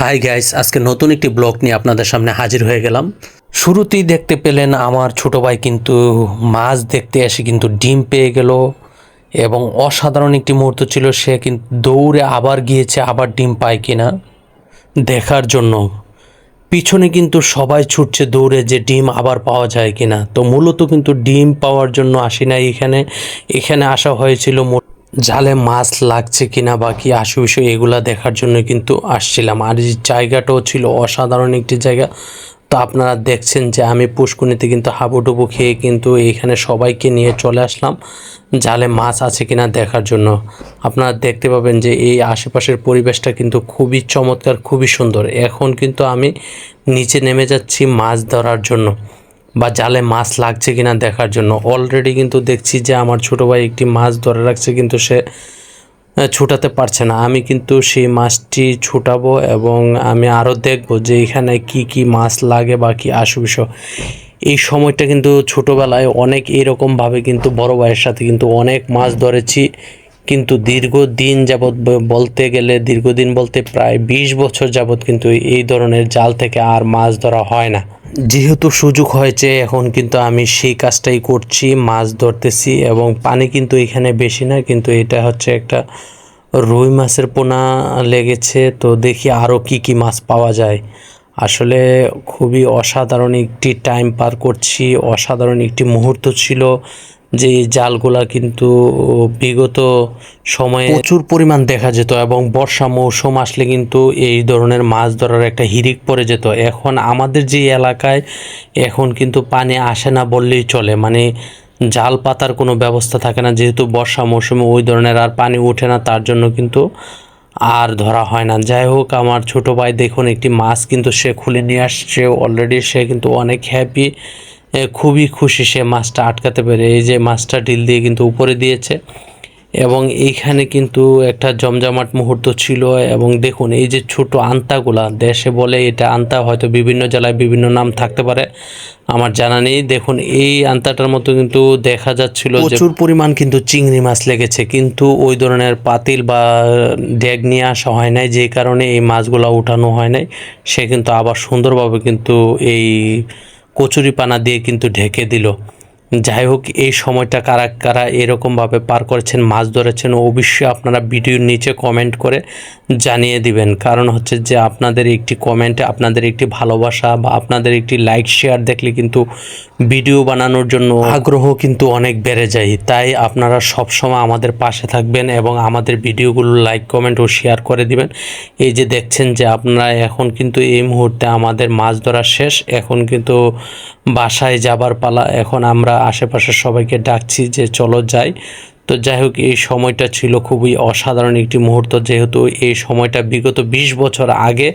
Hi guys আজকে নতুন একটি ব্লগ নিয়ে আপনাদের সামনে হাজির হয়ে গেলাম। শুরুতেই দেখতে পেলেন আমার ছোট ভাই কিন্তু মাছ দেখতে এসে কিন্তু ডিম পেয়ে গেল এবং অসাধারণ একটি মুহূর্ত ছিল, সে কিন্তু দৌড়ে আবার গিয়েছে আবার ডিম পায় কিনা দেখার জন্য। পিছনে কিন্তু সবাই ছুটছে দৌড়ে যে ডিম আবার পাওয়া যায় কিনা। তো মূলত কিন্তু ডিম পাওয়ার জন্য আসি না এখানে। এখানে আসা হয়েছিল জালে মাছ লাগছে কিনা বা কি আশু বিষয় এগুলা দেখার জন্য কিন্তু আসছিলাম। আর এই জায়গাটাও ছিল অসাধারণ একটি জায়গা। তো আপনারা দেখছেন যে আমি পুষ্কুনিতে কিন্তু হাবুডুবু খেয়ে কিন্তু এখানে সবাইকে নিয়ে চলে আসলাম। জালে মাছ আছে কিনা দেখার জন্য। আপনারা দেখতে পাবেন যে এই আশেপাশের পরিবেশটা কিন্তু খুবই চমৎকার, খুবই সুন্দর। এখন কিন্তু আমি নিচে নেমে যাচ্ছি মাছ ধরার জন্য। বা জালে মাছ লাগছে কিনা দেখার জন্য। অলরেডি কিন্তু দেখছি যে আমার ছোটো ভাই একটি মাছ ধরে রাখছে, কিন্তু সে ছুটাতে পারছে না। আমি কিন্তু সেই মাছটি ছুটাবো এবং আমি আরও দেখব যে এখানে কি কি মাছ লাগে বা কি আসুবিষ এই সময়টা কিন্তু ছোটোবেলায় অনেক এরকমভাবে কিন্তু বড় ভাইয়ের সাথে কিন্তু অনেক মাছ ধরেছি। কিন্তু দীর্ঘদিন যাবৎ বলতে গেলে দীর্ঘদিন বলতে প্রায় বিশ বছর যাবৎ কিন্তু এই ধরনের জাল থেকে আর মাছ ধরা হয় না। যেহেতু সুযোগ হয়েছে, এখন কিন্তু আমি সেই কাজটাই করছি, মাছ ধরতেছি এবং পানি কিন্তু এখানে বেশি না, কিন্তু এটা হচ্ছে একটা রুই মাছের পোনা লেগেছে, তো দেখি আরও কি কি মাছ পাওয়া যায়। আসলে খুবই অসাধারণ একটি টাইম পার করছি, অসাধারণ একটি মুহূর্ত ছিল যে জালগুলা কিন্তু বিগত সময়ে প্রচুর পরিমাণ দেখা যেত এবং বর্ষা মৌসুম আসলে কিন্তু এই ধরনের মাছ ধরার একটা হিরিক পড়ে যেত। এখন আমাদের যে এলাকায় এখন কিন্তু পানি আসে না বললেই চলে। মানে জাল পাতার কোনো ব্যবস্থা থাকে না, যেহেতু বর্ষা মৌসুমে ওই ধরনের আর পানি ওঠে না, তার জন্য কিন্তু আর ধরা হয় না। যাই হোক, আমার ছোট ভাই দেখুন, একটি মাছ কিন্তু সে খুলে নিয়ে আসছে। অলরেডি সে কিন্তু অনেক হ্যাপি খুবই খুশি সে মাছটা আটকাতে পেরে। এই যে মাছটা ঢিল দিয়ে কিন্তু উপরে দিয়েছে এবং এইখানে কিন্তু একটা জমজমাট মুহূর্ত ছিল এবং দেখুন, এই যে ছোট আন্তাগুলা, দেশে বলে এটা আন্তা, হয়তো বিভিন্ন জেলায় বিভিন্ন নাম থাকতে পারে, আমার জানা নেই। দেখুন, এই আন্তাটার মতো কিন্তু দেখা যাচ্ছিল প্রচুর পরিমাণ কিন্তু চিংড়ি মাছ লেগেছে, কিন্তু ওই ধরনের পাতিল বা ড্যাগ নিয়ে আসা হয় নাই, যে কারণে এই মাছগুলো উঠানো হয় নাই। সে কিন্তু আবার সুন্দরভাবে কিন্তু এই কচুরি পানা দিয়ে কিন্তু ঢেকে দিল। যাই হোক, এই সময়টা কারা কারা এরকমভাবে পার করেছেন, মাছ ধরেছেন, অবশ্যই আপনারা ভিডিওর নিচে কমেন্ট করে জানিয়ে দিবেন। কারণ হচ্ছে যে আপনাদের একটি কমেন্টে আপনাদের একটি ভালোবাসা বা আপনাদের একটি লাইক শেয়ার দেখলে কিন্তু ভিডিও বানানোর জন্য আগ্রহ কিন্তু অনেক বেড়ে যায়। তাই আপনারা সব সময় আমাদের পাশে থাকবেন এবং আমাদের ভিডিওগুলো লাইক কমেন্ট ও শেয়ার করে দিবেন। এই যে দেখছেন যে আপনারা এখন কিন্তু এই মুহূর্তে আমাদের মাছ ধরা শেষ, এখন কিন্তু বাসায় যাবার পালা, এখন আমরা আশেপাশের সবাইকে ডাকছি যে চলো যাই। তো যাই হোক, এই সময়টা ছিল খুবই অসাধারণ একটি মুহূর্ত। যেহেতু এই সময়টা বিগত বিশ বছর আগে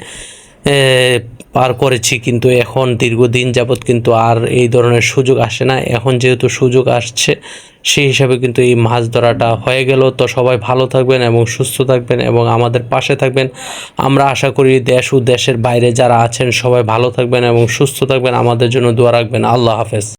পার করেছি, কিন্তু এখন দীর্ঘদিন যাবৎ কিন্তু আর এই ধরনের সুযোগ আসে না। এখন যেহেতু সুযোগ আসছে, সেই হিসাবে কিন্তু এই মাছ ধরাটা হয়ে গেল। তো সবাই ভালো থাকবেন এবং সুস্থ থাকবেন এবং আমাদের পাশে থাকবেন। আমরা আশা করি দেশ ও দেশের বাইরে যারা আছেন, সবাই ভালো থাকবেন এবং সুস্থ থাকবেন। আমাদের জন্য দোয়া রাখবেন। আল্লাহ হাফেজ।